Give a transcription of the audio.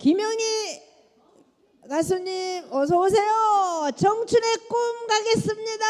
김영희 가수님 어서 오세요. 청춘의 꿈 가겠습니다.